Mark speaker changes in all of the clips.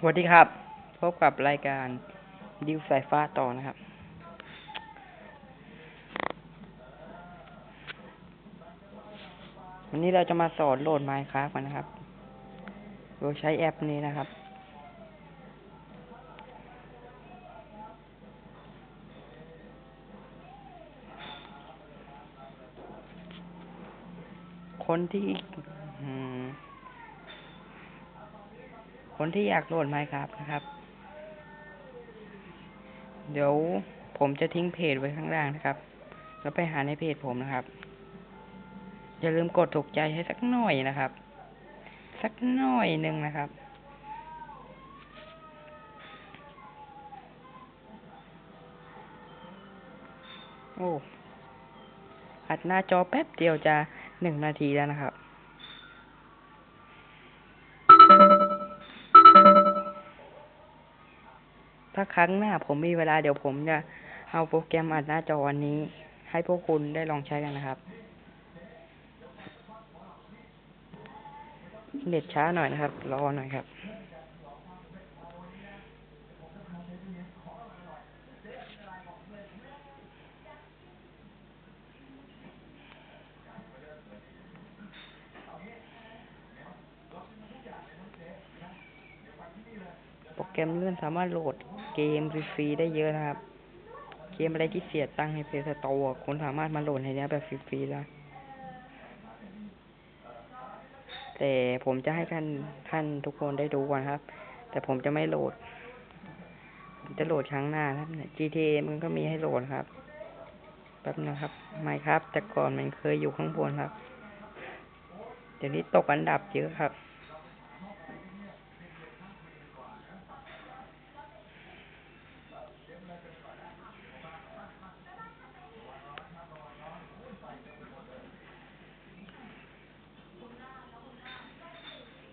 Speaker 1: สวัสดีครับ พบกับรายการดิวสายฟ้าต่อนะครับ วันนี้เราจะมาสอนโหลด Minecraft กันนะครับ โดยใช้แอปนี้นะครับ คนที่อืม คนที่อยากโหลด Minecraft นะครับ เดี๋ยวผมจะทิ้งเพจไว้ข้างล่างนะครับแล้วไปหาในเพจผมนะครับ อย่าลืมกดถูกใจให้สักหน่อยนะครับ สักหน่อยหนึ่งนะครับโอ้อัดหน้าจอแป๊บเดียวจะหนึ่งนาทีแล้วนะครับ ถ้าครั้งหน้าผมมีเวลาเดี๋ยวผมจะเอาโปรแกรมอัดหน้าจอวันนี้ ให้พวกคุณได้ลองใช้กันนะครับ เน็ตช้าหน่อยนะครับ รอหน่อยครับโปรแกรมเลื่อนสามารถโหลด เกมฟรีๆได้เยอะนะครับ เกมอะไรที่เสียตังค์ให้เพย์สโตร์คุณสามารถมาโหลดในนี้แบบฟรีๆได้แต่ผมจะให้ท่านท่านทุกคนได้ดูก่อนครับ แต่ผมจะไม่โหลด ผมจะโหลดครั้งหน้าครับ GTA มันก็มีให้โหลดครับแป๊บนะครับไม่ครับ แต่ก่อนมันเคยอยู่ข้างบนครับ เดี๋ยวนี้ตกอันดับเยอะครับ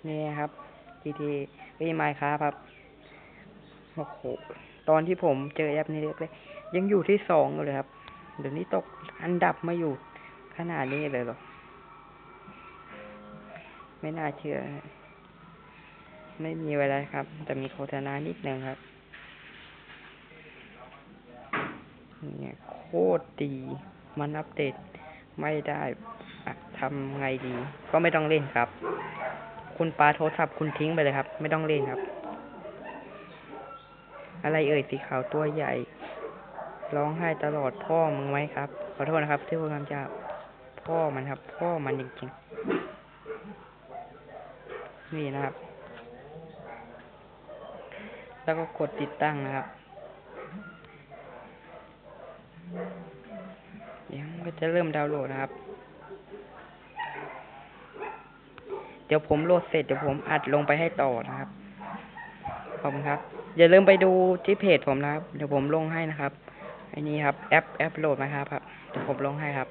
Speaker 1: นี่ครับ GTA ไม่ไมค์ครับครับโอ้โหตอนที่ผมเจอแอปนี้เลยยังอยู่ที่สองเลยครับ เดี๋ยวนี้ตกอันดับมาอยู่ขนาดนี้เลยหรอ ไม่น่าเชื่อ ไม่มีเวลาครับ แต่มีโฆษณานิดนึงครับ เนี่ยโคตรดี มันอัปเดตไม่ได้ทำไงดี ก็ไม่ต้องเล่นครับ คุณปาโทรศัพท์คุณทิ้งไปเลยครับ ไม่ต้องเล่นครับ อะไรเอ่ยสีขาวตัวใหญ่ ร้องไห้ตลอดพ่อมึงไหมครับ ขอโทษนะครับ ที่พูดคำหยาพ่อมันครับ พ่อมันจริงๆนี่นะครับ แล้วก็กดติดตั้งนะครับเดี๋ยวมันก็จะเริ่มดาวน์โหลดนะครับ เดี๋ยวผมโหลดเสร็จเดี๋ยวผมอัดลงไปให้ต่อนะครับขอบคุณครับ อย่าลืมไปดูที่เพจผมนะครับ เดี๋ยวผมลงให้นะครับอันนี้ครับ แอปแอปโหลดมาครับครับเดี๋ยวผมลงให้ครับ